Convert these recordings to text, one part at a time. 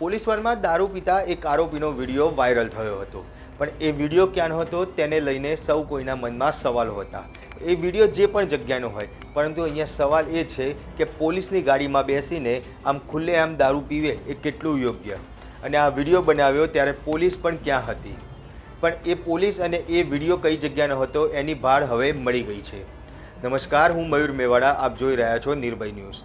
પોલીસવારમાં દારૂ પીતા એક આરોપીનો વીડિયો વાયરલ થયો હતો. પણ એ વીડિયો ક્યાંનો હતો તેને લઈને સૌ કોઈના મનમાં સવાલો હતા. એ વીડિયો જે પણ જગ્યાનો હોય, પરંતુ અહીંયા સવાલ એ છે કે પોલીસની ગાડીમાં બેસીને આમ ખુલ્લેઆમ દારૂ પીવે એ કેટલું યોગ્ય? અને આ વીડિયો બનાવ્યો ત્યારે પોલીસ પણ ક્યાં હતી? પણ એ પોલીસ અને એ વીડિયો કઈ જગ્યાનો હતો એની ભાળ હવે મળી ગઈ છે. નમસ્કાર, હું મયુર મેવાડા, આપ જોઈ રહ્યા છો નિર્ભય ન્યૂઝ.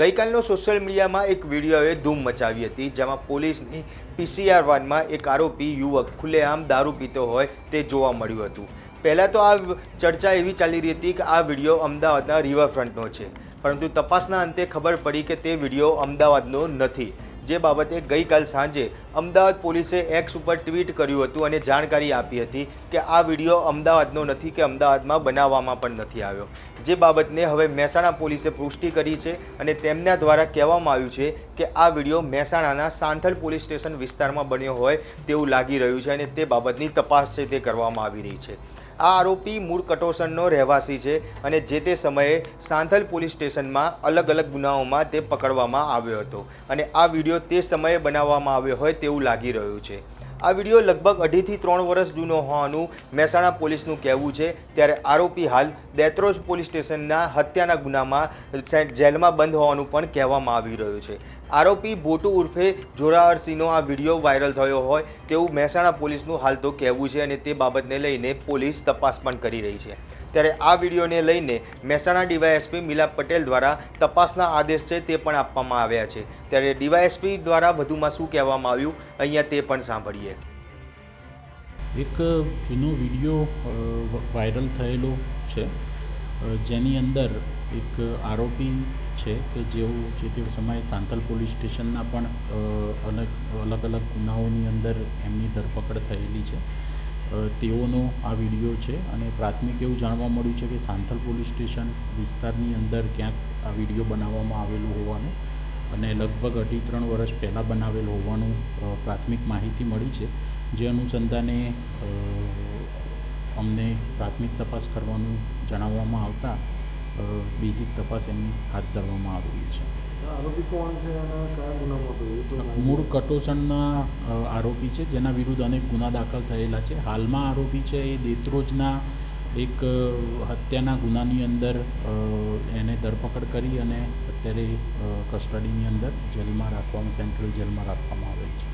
ગઈકાલનો સોશિયલ મીડિયામાં એક વિડીયોએ ધૂમ મચાવી હતી, જેમાં પોલીસની પીસીઆર વાનમાં એક આરોપી યુવક ખુલ્લેઆમ દારૂ પીતો હોય તે જોવા મળ્યું હતું. પહેલાં તો આ ચર્ચા એવી ચાલી રહી હતી કે આ વીડિયો અમદાવાદના રિવરફ્રન્ટનો છે. પરંતુ તપાસના અંતે ખબર પડી કે તે વીડિયો અમદાવાદનો નથી. જે બાબતે ગઈકાલ સાંજે અમદાવાદ પોલીસે એક્સ ઉપર ટ્વીટ કર્યું હતું અને જાણકારી આપી હતી કે આ વીડિયો અમદાવાદનો નથી કે અમદાવાદમાં બનાવવામાં પણ નથી આવ્યો. જે બાબતને હવે મહેસાણા પોલીસે પુષ્ટિ કરી છે અને તેમના દ્વારા કહેવામાં આવ્યું છે કે આ વીડિયો મહેસાણાના સાંથલ પોલીસ સ્ટેશન વિસ્તારમાં બન્યો હોય તેવું લાગી રહ્યું છે અને તે બાબતની તપાસ છે તે કરવામાં આવી રહી છે. આ આરોપી મૂળ કટોસણનો રહેવાસી છે અને જે તે સમયે સાંથલ પોલીસ સ્ટેશનમાં અલગ અલગ ગુનાઓમાં તે પકડવામાં આવ્યો હતો. અને આ વીડિયો તે સમયે બનાવવામાં આવ્યો હોય તેવું લાગી રહ્યું છે. આ વીડિયો લગભગ અઢીથી ત્રણ વર્ષ જૂનો હોવાનું મહેસાણા પોલીસનું કહેવું છે. ત્યારે આરોપી હાલ દેત્રોજ પોલીસ સ્ટેશનના હત્યાના ગુનામાં જેલમાં બંધ હોવાનું પણ કહેવામાં આવી રહ્યું છે. આરોપી બોટુ ઉર્ફે જોરાવરસિંહનો આ વીડિયો વાયરલ થયો હોય તેવું મહેસાણા પોલીસનું હાલ તો કહેવું છે અને તે બાબતને લઈને પોલીસ તપાસ પણ કરી રહી છે. ત્યારે આ વિડીયોને લઈને મહેસાણા ડીવાયએસપી મિલાપ પટેલ દ્વારા તપાસના આદેશ છે તે પણ આપવામાં આવ્યા છે. ત્યારે ડીવાયએસપી દ્વારા વધુમાં શું કહેવામાં આવ્યું, અહીંયા તે પણ સાંભળીએ. એક જૂનો વીડિયો વાયરલ થયેલો છે. જેની અંદર એક આરોપી છે કે જેઓ, જે તે સમયે સાંતલ પોલીસ સ્ટેશનના પણ અલગ અલગ અલગ ગુનાઓની અંદર એમની ધરપકડ થયેલી છે. તેઓનો આ વીડિયો છે અને પ્રાથમિક એવું જાણવા મળ્યું છે કે સાંથલ પોલીસ સ્ટેશન વિસ્તારની અંદર ક્યાંક આ વીડિયો બનાવવામાં આવેલું હોવાનું અને લગભગ અઢી ત્રણ વર્ષ પહેલાં બનાવેલ હોવાનું પ્રાથમિક માહિતી મળી છે. જે અનુસંધાને અમને પ્રાથમિક તપાસ કરવાનું જણાવવામાં આવતા બીજી તપાસ એમની હાથ ધરવામાં આવેલી છે. મૂળ કટોસણના આરોપી છે જેના વિરુદ્ધ અનેક ગુના દાખલ થયેલા છે. હાલમાં આરોપી છે એ દેત્રોજના એક હત્યાના ગુનાની અંદર એને ધરપકડ કરી અને અત્યારે કસ્ટડીની અંદર જેલમાં રાખવામાં સેન્ટ્રલ જેલમાં રાખવામાં આવે છે.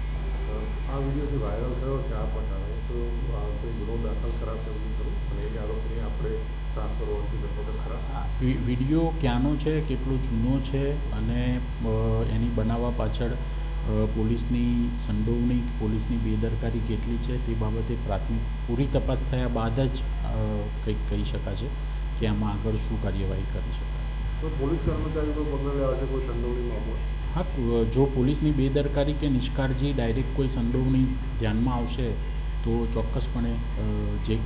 આ વીડિયો જે વાયરલ થયો છે આ પ્રકારે તો આ ગુનો દાખલ કરાશે એવું ખરું? અને એ આરોપીને આપણે ટ્રાન્સફર ધરપકડ વિ- વીડિયો ક્યાંનો છે કેટલો જૂનો છે અને એની બનાવવા પાછળ પોલીસની સંડોવણી પોલીસની બેદરકારી કેટલી છે તે બાબતે પ્રાથમિક પૂરી તપાસ થયા બાદ જ કંઈક કહી શકાશે કે આમાં આગળ શું કાર્યવાહી કરી શકાય. તો પોલીસ કર્મચારી તો પગલાં છે કોઈ સંડોવણી મામલો હા જો પોલીસની બેદરકારી કે નિષ્કાળજી ડાયરેક્ટ કોઈ સંડોવણી ધ્યાનમાં આવશે તો ચોક્કસપણે જે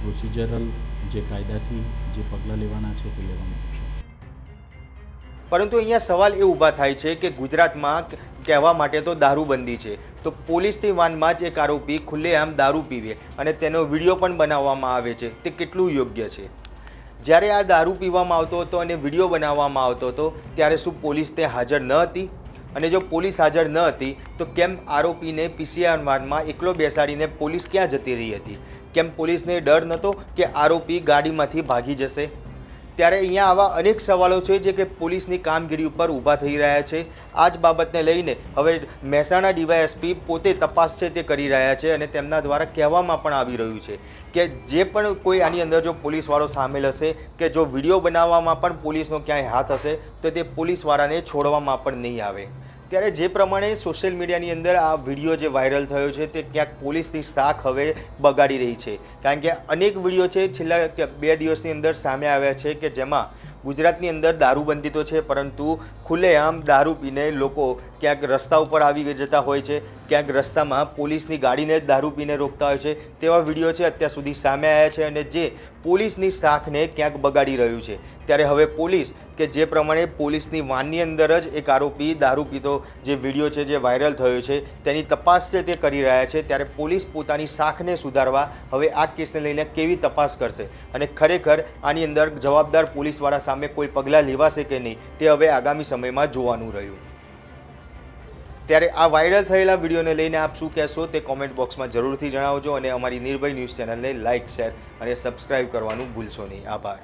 પ્રોસિજરલ જે કાયદાથી જે પગલાં લેવાના છે તે લેવામાં પરંતુ અહીંયા સવાલ એ ઊભા થાય છે કે ગુજરાતમાં કહેવા માટે તો દારૂબંધી છે. તો પોલીસની વાનમાં જ એક આરોપી ખુલ્લેઆમ દારૂ પીવે અને તેનો વીડિયો પણ બનાવવામાં આવે છે. તે કેટલું યોગ્ય છે? જ્યારે આ દારૂ પીવામાં આવતો હતો અને વીડિયો બનાવવામાં આવતો હતો, ત્યારે શું પોલીસ તે હાજર ન હતી? અને જો પોલીસ હાજર ન હતી, તો કેમ આરોપીને પીસીઆર વાનમાં એકલો બેસાડીને પોલીસ ક્યાં જતી રહી હતી? કેમ પોલીસને ડર નહોતો કે આરોપી ગાડીમાંથી ભાગી જશે? ત્યારે અહીંયા આવા અનેક સવાલો છે જે કે પોલીસની કામગીરી ઉપર ઊભા થઈ રહ્યા છે. આ જ બાબતને લઈને હવે મહેસાણા ડીવાયએસપી પોતે તપાસ છે તે કરી રહ્યા છે અને તેમના દ્વારા કહેવામાં પણ આવી રહ્યું છે કે જે પણ કોઈ આની અંદર જો પોલીસવાળો સામેલ હશે કે જો વીડિયો બનાવવામાં પણ પોલીસનો ક્યાંય હાથ હશે તો તે પોલીસવાળાને છોડવામાં પણ નહીં આવે. ત્યારે જે પ્રમાણે સોશિયલ મીડિયાની અંદર આ વીડિયો જે વાયરલ થયો છે તે ક્યાંક પોલીસની શાખ હવે બગાડી રહી છે. કારણ કે અનેક વીડિયો છે છેલ્લા બે દિવસની અંદર સામે આવ્યા છે કે જેમાં ગુજરાતની અંદર દારૂબંધી તો છે પરંતુ ખુલ્લેઆમ દારૂ પીને લોકો ક્યાંક રસ્તા ઉપર આવી જતા હોય છે, ક્યાંક રસ્તામાં પોલીસની ગાડીને જ દારૂ પીને રોકતા હોય છે તેવા વીડિયો છે અત્યાર સુધી સામે આવ્યા છે અને જે પોલીસની શાખને ક્યાંક બગાડી રહ્યું છે. ત્યારે હવે પોલીસ કે જે પ્રમાણે પોલીસની વાનની અંદર જ એક આરોપી દારૂ પીતો જે વીડિયો છે જે વાયરલ થયો છે, તેની તપાસ છે તે કરી રહ્યા છે. ત્યારે પોલીસ પોતાની શાખને સુધારવા હવે આ કેસને લઈને કેવી તપાસ કરશે? અને ખરેખર આની અંદર જવાબદાર પોલીસવાળા સામે કોઈ પગલાં લેવાશે કે નહીં, તે હવે આગામી સમયમાં જોવાનું રહ્યું. ત્યારે આ વાયરલ થયેલા વિડીયોને લઈને આપ શું કહેશો તે કોમેન્ટ બોક્સમાં જરૂરથી જણાવજો અને અમારી નિર્ભય ન્યૂઝ ચેનલને લાઇક શેર અને સબસ્ક્રાઇબ કરવાનું ભૂલશો નહીં. આભાર.